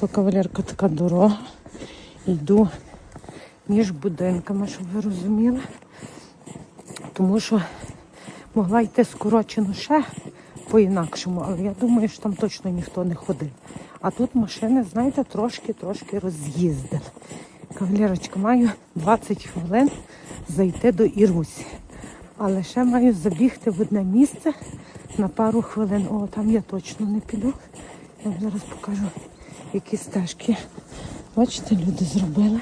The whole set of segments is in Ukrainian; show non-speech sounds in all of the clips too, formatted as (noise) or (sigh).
То кавалерка така дорога. Йду між будинками, щоб ви розуміли. Тому що могла йти скорочено ще по-інакшому, але я думаю, що там точно ніхто не ходив. А тут машини, знаєте, трошки-трошки роз'їздили. Кавалерочка, маю 20 хвилин зайти до Ірусі. Але ще маю забігти в одне місце на пару хвилин. О, там я точно не піду. Я вам зараз покажу, які стежки. Бачите, люди зробили.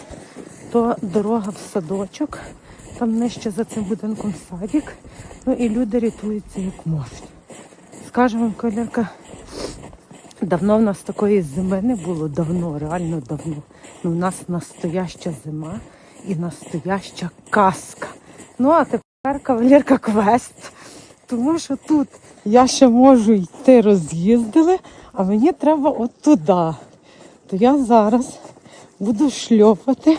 То дорога в садочок, там нижче за цим будинком садик. Ну і люди рятуються як можуть. Скажу вам, колірка, давно в нас такої зими не було, давно, реально давно. Ну, у нас настояща зима і настояща казка. Ну, а тепер кавалерка квест. Тому що тут я ще можу йти роз'їздили, а мені треба от туди. То я зараз буду шльопати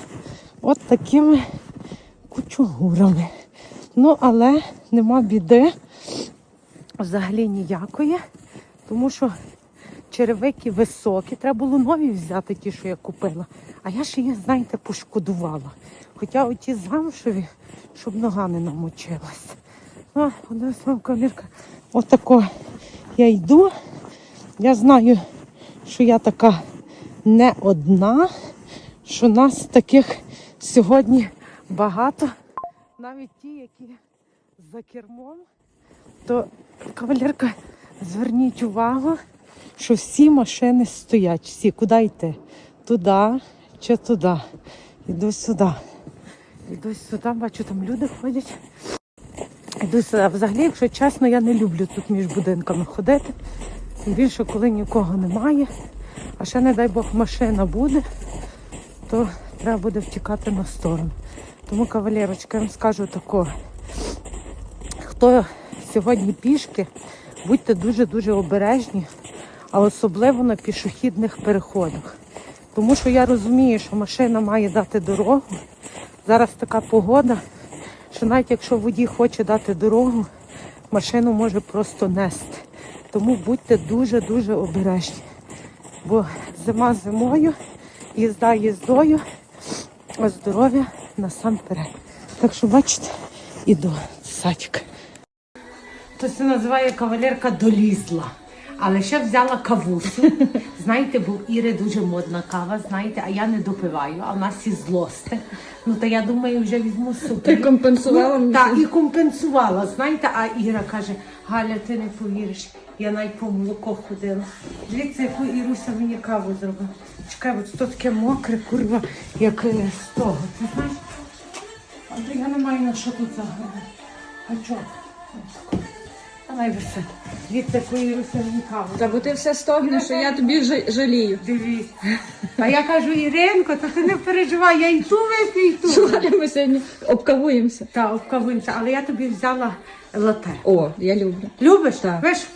от такими кучугурами. Ну, але нема біди взагалі ніякої, тому що черевики високі. Треба було нові взяти, ті, що я купила. А я ще їх, знаєте, пошкодувала. Хоча оті замшеві, щоб нога не намочилась. Ну, одна сама камірка. Отако я йду. Я знаю, що я така не одна, що нас таких сьогодні багато. Навіть ті, які за кермом, то кавалерка, зверніть увагу, що всі машини стоять. Всі, куди йти? Туди чи туди. Іду сюди. Іду сюди, бачу, там люди ходять. Іду сюди. Взагалі, якщо чесно, я не люблю тут між будинками ходити. Тим більше, коли нікого немає. А ще, не дай Бог, машина буде, то треба буде втікати на сторону. Тому, кавалерочка, я вам скажу такого. Хто сьогодні пішки, будьте дуже-дуже обережні, а особливо на пішохідних переходах. Тому що я розумію, що машина має дати дорогу. Зараз така погода, що навіть якщо водій хоче дати дорогу, машину може просто нести. Тому будьте дуже-дуже обережні. Бо зима зимою, їзда їздою, а здоров'я насамперед. Так що, бачите, іду в садик. То це називає кавалерка долізла. Але ще взяла кавусю. (laughs) Знаєте, бо в Іри дуже модна кава, знаєте, а я не допиваю, а в нас і злости. Ну то я думаю, вже візьму собі. Ти компенсувала Ну. Так, і компенсувала. Знаєте, а Іра каже, Галя, ти не повіриш, я навіть по молоко ходила. Дивіться, яку Іруся мені каву зробила. Чекай, от то таке мокре, курва, як е, з того. Ти знаєш? А то я не маю на що тут заграти. А чого? Давай висить. Дивіться, яку Іруся мені каву. Та бо ти все стогнеш, що я тобі жа- жалію. Дивіться. А я кажу, Іринко, то ти не переживай, я і ту вип'ю, і ту. Слухай, ми сьогодні обкавуємося. Та, обкавинця, але я тобі взяла лате. О, я люблю. Любиш? Так. Ви ж Ти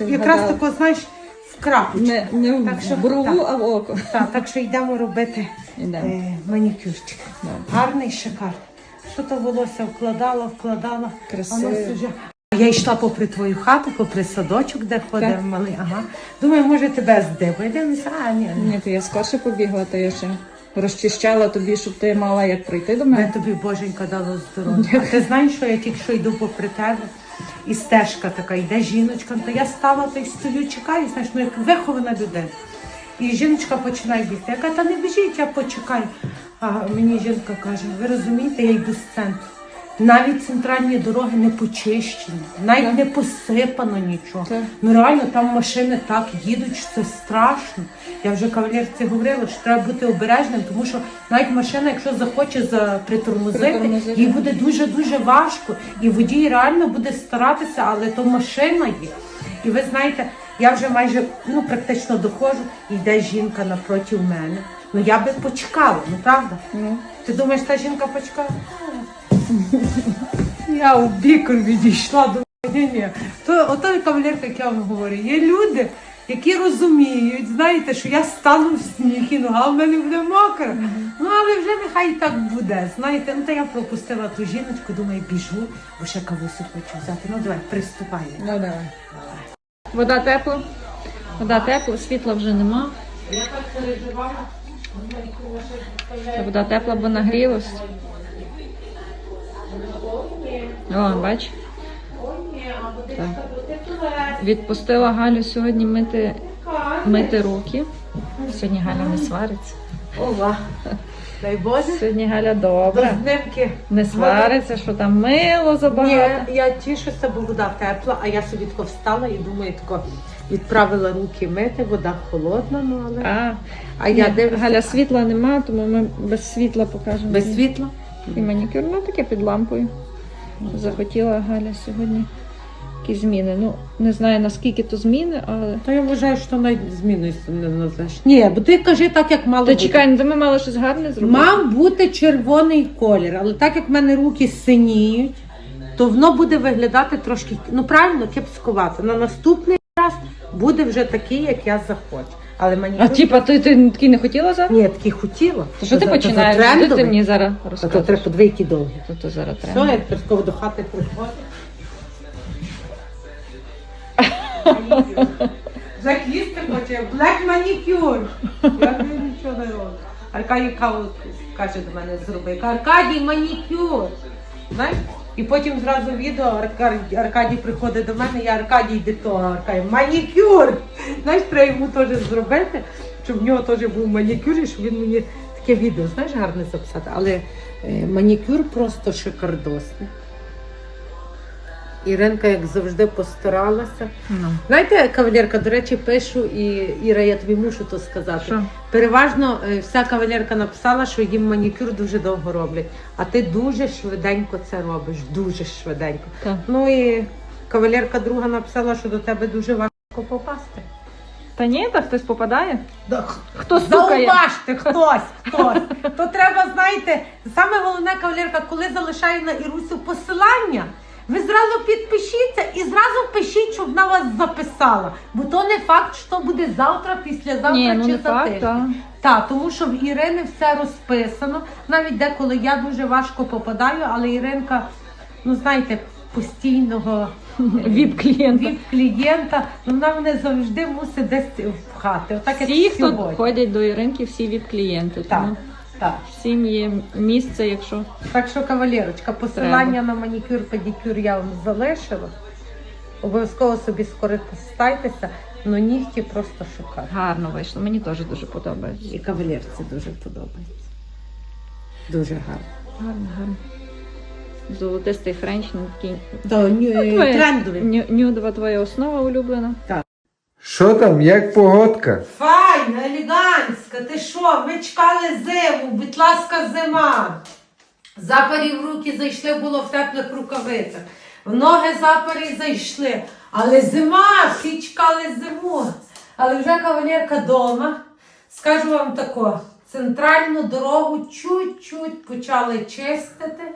якраз тако, знаєш, в крапочку. Не, не в Так що- брову, так. а в око. Так, так що йдемо робити е, манікюрчик. Гарний шикар. Що то волосся вкладала, вкладала. Красиво. А Я йшла попри твою хату, попри садочок, де ходив малий. Ага. Думаю, може тебе здибає. А ні, ні. Ні, то я скорше побігла, то я ще розчищала тобі, щоб ти мала як пройти до мене. тобі боженька дало здоров'я. А ти знаєш, що я тільки що йду попри тебе, і стежка така, йде жіночка, то я стала та й стою, чекаю, знаєш, ну як вихована людина. І жіночка починає бігти. Я кажу, та не біжіть, я почекаю. А мені жінка каже, ви розумієте, я йду з центру. Навіть центральні дороги не почищені, навіть Так. не посипано нічого. Так. Ну реально там машини так їдуть, що це страшно. Я вже кавалерці говорила, що треба бути обережним, тому що навіть машина, якщо захоче за притормозити, їй буде дуже дуже важко. І водій реально буде старатися, але то машина є. І ви знаєте, я вже майже ну практично доходжу, і йде жінка напроти мене. Ну я би почекала, ну правда? Ну, Ти думаєш, та жінка почекала? Я у бікор відійшла, думаю, ні. То ото кавалерка, як я вам говорю, є люди, які розуміють, знаєте, що я стану в сніг і нога в мене буде мокра. Ну але вже нехай так буде. Знаєте, ну то я пропустила ту жіночку, думаю, біжу, бо ще кавусю хочу взяти. Ну давай, приступай. ну давай. Вода тепла. Вода тепла, світла вже нема. Я так переживала. Вода тепла, бо нагрілась. О, бач. Так. Відпустила Галю сьогодні мити, мити руки. Сьогодні Галя не свариться. Ова. Дай Боже. Сьогодні Галя До добра. знимки. Не свариться, що там мило Ні, я тішуся, бо вода тепла, а я собі тако встала і думаю, тако відправила руки мити, вода холодна, ну але. А, А я ні, дивлюся. Галя світла нема, тому ми без світла покажемо. Без світла? І манікюр, ну таке під лампою. Захотіла Галя сьогодні якісь зміни. Ну, не знаю наскільки то зміни, але. Та я вважаю, що навіть зміною не назвеш. Ні, бо ти кажи так, як мало Та бути. чекай, ну то ми мали щось гарне зробити. Мав бути червоний колір, але так як в мене руки синіють, то воно буде виглядати трошки, ну правильно, кепскувато. На наступний раз буде вже такий, як я захочу. Але мені А типа, ти, ти такий не хотіла зараз? ні, такий хотіла. То що ти За- то за починаєш? Де ти трендовий. мені зараз А то розказуєш? треба подвійки довгі. То, то зараз Все, треба. я тепер до хати приходжу. Їсти хоче, black manicure. Я кажу, нічого не роблю. Аркадій каву каже до мене зроби. Аркадій манікюр. Знаєш? І потім зразу відео Аркадій, Аркадій приходить до мене, я Аркадій йде то, Аркадій, манікюр. Знаєш, треба йому теж зробити, щоб в нього теж був манікюр, і щоб він мені таке відео, знаєш, гарне записати. Але е, манікюр просто шикардосний. Іринка, як завжди, постаралася. Ну. Знаєте, кавалерка, до речі, пишу, і Іра, я тобі мушу то сказати. Що? Переважно е, вся кавалерка написала, що їм манікюр дуже довго роблять, а ти дуже швиденько це робиш, дуже швиденько. Так. Ну і кавалерка друга написала, що до тебе дуже важко попасти. Та ні, так хтось попадає. Да, Хто стукає? Зауважте, хтось, (laughs) хтось. То треба, знаєте, саме головне кавалерка, коли залишає на Ірусю посилання, ви зразу підпишіться і зразу пишіть, щоб вона вас записала. Бо то не факт, що буде завтра, післязавтра Ні, ну чи не за факт, тиждень. Так, тому що в Ірини все розписано. Навіть деколи я дуже важко попадаю, але Іринка, ну знаєте, постійного (laughs) Віп-клієнта. від клієнта, ну вона мене завжди мусить десь впхати. Отак як Всі, хто сьогодні. ходять до Іринки, всі віп-клієнти. Так, Тому так. всім є місце, якщо. Так що, кавалерочка, посилання на манікюр, педикюр я вам залишила. Обов'язково собі скористайтеся, але нігті просто шикарні. Гарно вийшло. Мені теж дуже подобається. І кавалерці дуже подобається. Дуже гарно. Гарно, гарно. Золотистий френч, ну, такий. Да, Твоя трендові. ню- Нюдова твоя основа улюблена. Що там, як погодка? Файна, елегантська, ти що? Ми чекали зиму, будь ласка, зима. Запарі в руки зайшли, було в теплих рукавицях. В ноги запарі зайшли. Але зима, всі чекали зиму. Але вже кавалерка дома. Скажу вам тако, центральну дорогу чуть-чуть почали чистити.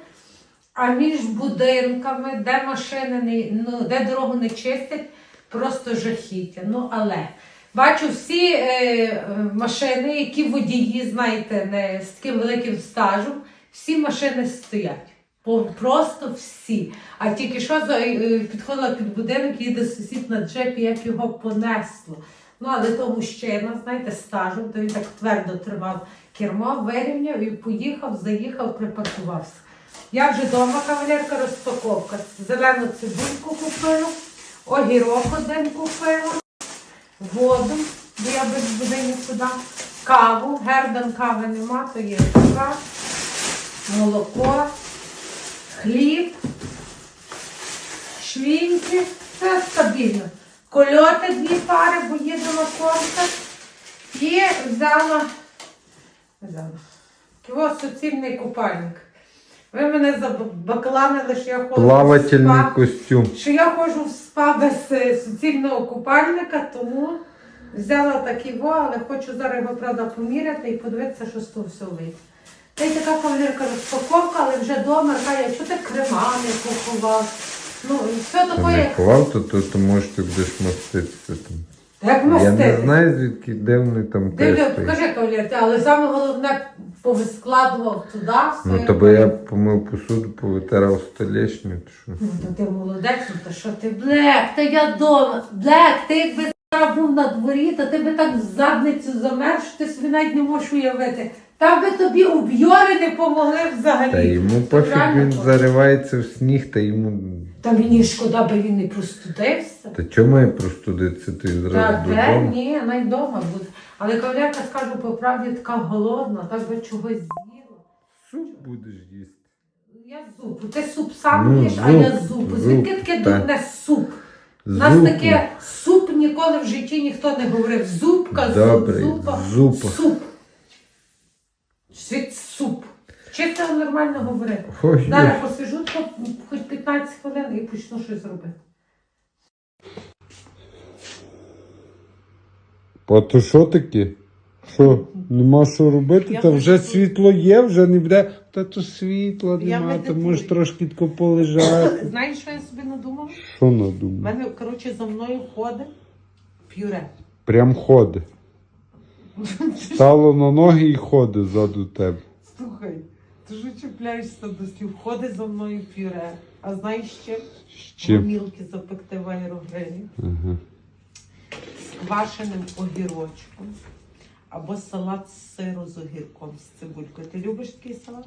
А між будинками, де машини ну, де дорогу не чистять, просто жахіття. Ну але бачу всі е, машини, які водії, знаєте, не з таким великим стажем, всі машини стоять. Просто всі. А тільки що е, підходила під будинок, їде сусід на джепі, як його понесло. Ну, але то мужчина, знаєте, стажем, то він так твердо тримав кермо, вирівняв і поїхав, заїхав, припаркувався. Я вже вдома кавалерка розпаковка. Зелену цибульку купила, огірок один купила, воду, бо я без води нікуди, каву, гердан кави нема, то є така, молоко, хліб, швінки, це стабільно. Кольоти дві пари, бо на концерт. І взяла, взяла його суцільний купальник. Ви мене забакланили, що я ходжу в спа, костюм. що я ходжу в спа без е, суцільного купальника, тому взяла такий во, але хочу зараз його правда поміряти і подивитися, що з того все вийде. Та й така кавалерка розпаковка, але вже вдома каже, що ти крема не поховав. Ну, і все Та таке, не як, ховав, то, то, то може ти будеш маститися там. Як Я не мастити. знаю, звідки де вони там Дивлю, тестують. покажи кавалерці, але саме головне повискладував туди. Ну то би я помив посуду, повитирав столешню, то що. Ну, то ти молодець, ну то що ти блек, та я дома. Блек, ти якби Я був на дворі, та тебе так в задницю замер, що ти собі навіть не можеш уявити. Та би тобі об'йори не помогли взагалі. Та йому пофіг він заривається в сніг, та йому. Та мені шкода, би він не простудився. Та чому має простудитися ти Та зразу де? додому? Ні, навіть вдома буде. Але кавалерка, скажу по правді, така голодна, так би чогось з'їла. Суп будеш їсти. Я зупу. Ти суп сам Ну, їш, а я зуп, зупу. зуп, Звідки таке так. дурне суп? У нас Зупу. таке суп ніколи в житті ніхто не говорив. Добре, зуп, зупа, зупа. суп. Світ суп. Чисто нормально говори. Ой, Зараз я- посижу хоч 15 хвилин і почну щось робити. По то що таке? Що, нема що робити? Я Та вже медитую. світло є, вже не буде. Та то світла Я нема, то медитую. можеш трошки тако полежати. (coughs) Знаєш, що я собі надумала? Що У надумав? мене, коротше, за мною ходить пюре. Прям ходи. (laughs) Стало на ноги і ходи ззаду тебе. Слухай, ж чіпляєшся до слів, ходить за мною пюре. А знаєш ще? Гомілки запекти в аерогрилі Ага. з квашеним огірочком. Або салат з сиру з огірком з цибулькою. Ти любиш такий салат?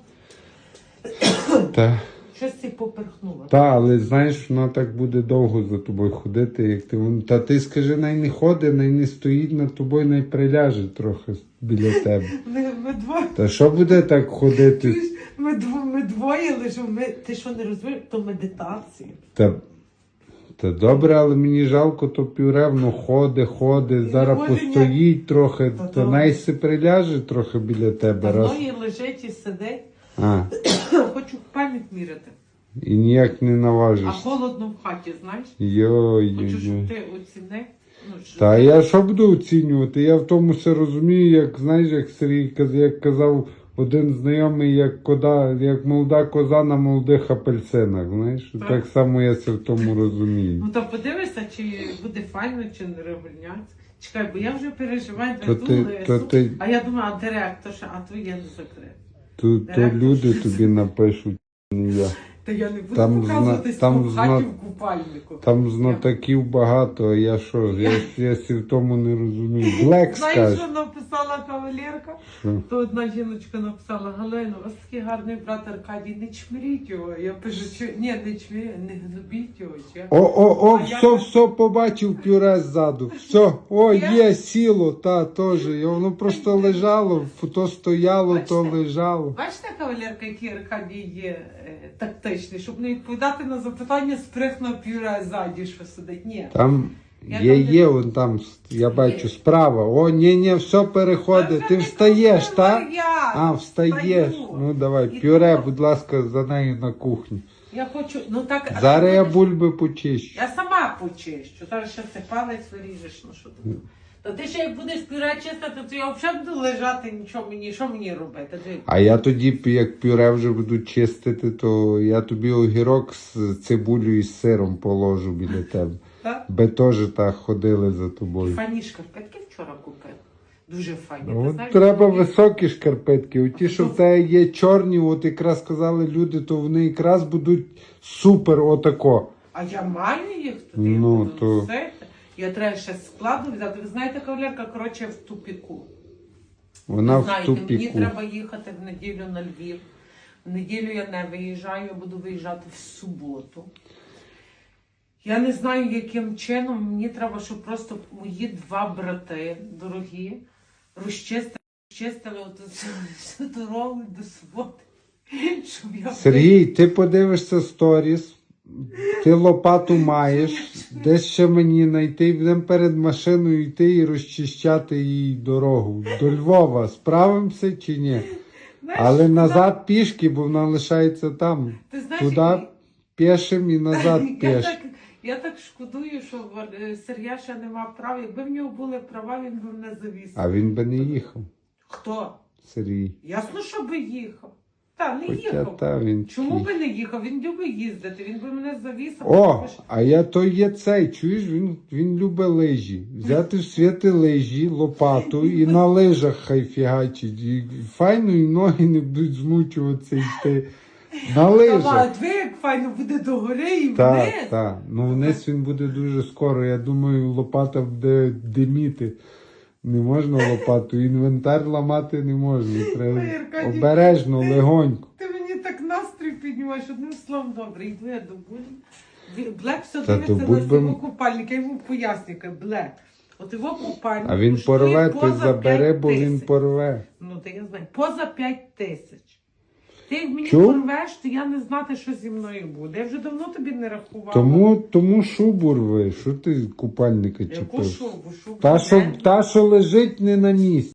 (coughs) Та, Щось ти поперхнула. та, але знаєш, вона так буде довго за тобою ходити, як ти. Та ти скажи, най не ходить, най не стоїть над тобою, най приляже трохи біля тебе. Ми, ми двоє. Та що буде так ходити? Чуєш, Ми, дво, ми двоє лежимо. Ми, ти що не розумієш? То медитація. Та, та добре, але мені жалко, то пюре, воно ходить, ходить, зараз може, ні. постоїть трохи, Та то добре. най приляже трохи біля тебе. Раз. Давно і лежить і сидить. А, (coughs) Хочу пам'ять міряти. і ніяк не А наважишся. холодно в хаті, знаєш? Йой, Хочу, йой, щоб йой. ти оцінив. Ну, Та я що буду оцінювати? Я в тому все розумію, як знаєш, як Сергій як казав один знайомий, як кода, як молода коза на молодих апельсинах. Знаєш, Так. так само я це в тому розумію. Ну то подивися, чи буде файно, чи не регульняться. Чекай, бо я вже переживаю То за ти, то ти, А я думаю, а директор, а то є не закрит. то, то люди тобі напишуть, не я. Та я не буду Там показувати зна- там в хаті зна- в купальнику. Там знатоків багато, а я що? Я, я в тому не розумію. Блек Знаєш, що написала кавалерка? Що? То одна жіночка написала, Галина, у вас такий гарний брат Аркадій, не чмиріть його. Я кажу, що ні, не чмиріть, не гнобіть його. Чи? О, о, о, А я- все, все побачив пюре ззаду. Все, о, Я- є, сіло, та теж. І Воно просто лежало, то стояло, то лежало. Бачите, кавалерка, який Аркадій є е, тактичний, щоб не відповідати на запитання, сприхнув пюре ззаді, що сидить. Ні. Там Я є, там є, вон там, я бачу, справа. О, ні, ні, все переходить. Ти встаєш, так? А, встаєш. Встаю. Ну давай, І пюре, тому- будь ласка, за нею на кухню. Я хочу, ну так. Зараз я будеш- бульби почищу. Я сама почищу. Зараз ще ти палець виріжеш, ну що ти. Та ти ще як будеш пюре чистити, то я взагалі буду лежати, нічого мені, що мені робити? Ти- А я тоді, як пюре вже буду чистити, то я тобі огірок з цибулею і з сиром положу біля тебе. Би теж так ходили за тобою. Файні шкарпетки вчора купив. Дуже файні. Ти От знаєш, треба вони- високі шкарпетки. Оті, що в тебе є чорні, от якраз сказали люди, то вони якраз будуть супер отако. А я маю їх туди, Ну, то- носити. Я треба ще складу взяти. Ви знаєте, кавалерка, коротше, в тупіку. Вона Ви в знаєте, мені треба їхати в неділю на Львів. В неділю я не виїжджаю, я буду виїжджати в суботу. Я не знаю, яким чином мені треба, щоб просто мої два брати дорогі розчистили, розчистили дорогу до суботи. Щоб я Сергій, ти подивишся сторіс, ти лопату маєш, десь ще мені знайти, будемо перед машиною йти і розчищати їй дорогу. До Львова справимося чи ні? Знаєш, Але назад пішки, бо вона лишається там. Ти знаєш, Туди пішим і назад (laughs) я, піш. так, я так шкодую, що е, Сергія ще не мав права. Якби в нього були права, він би мене завіз. А він би не їхав, Хто? Сергій. Ясно, що би їхав. Та, не Хоча їхав. та він. Чому такий. би не їхав? Він любить їздити, він би мене завіз. а О, а я то є цей, чуєш, він, він любить лижі. Взяти в світи лижі, лопату і на лижах хай фігачить. І файно, і ноги не будуть змучуватися йти. На лижах. Давай, диви, як файно буде до гори і вниз. Так, так. Ну вниз він буде дуже скоро. Я думаю, лопата буде диміти. Не можна лопату, інвентар ламати не можна. Треба Ой, Аркадій, обережно, ти- легонько. Ти мені так настрій піднімаєш, одним словом добре. Йду я до Булі. Блек все Та дивиться то на будь би- свого купальника, я йому пояснюю, кажу, Блек, от його купальник А він коштує порве, ти поза забере, 5 бо він тисяч. порве. Ну, ти я знаю, поза 5 тисяч. Ти як мені Чо? порвеш, то я не знати, що зі мною буде. Я вже давно тобі не рахувала. Тому, тому шубу рви. Що ти купальника Яку чіпив? шубу? Шубу Та, що, не- та, що лежить не на місці.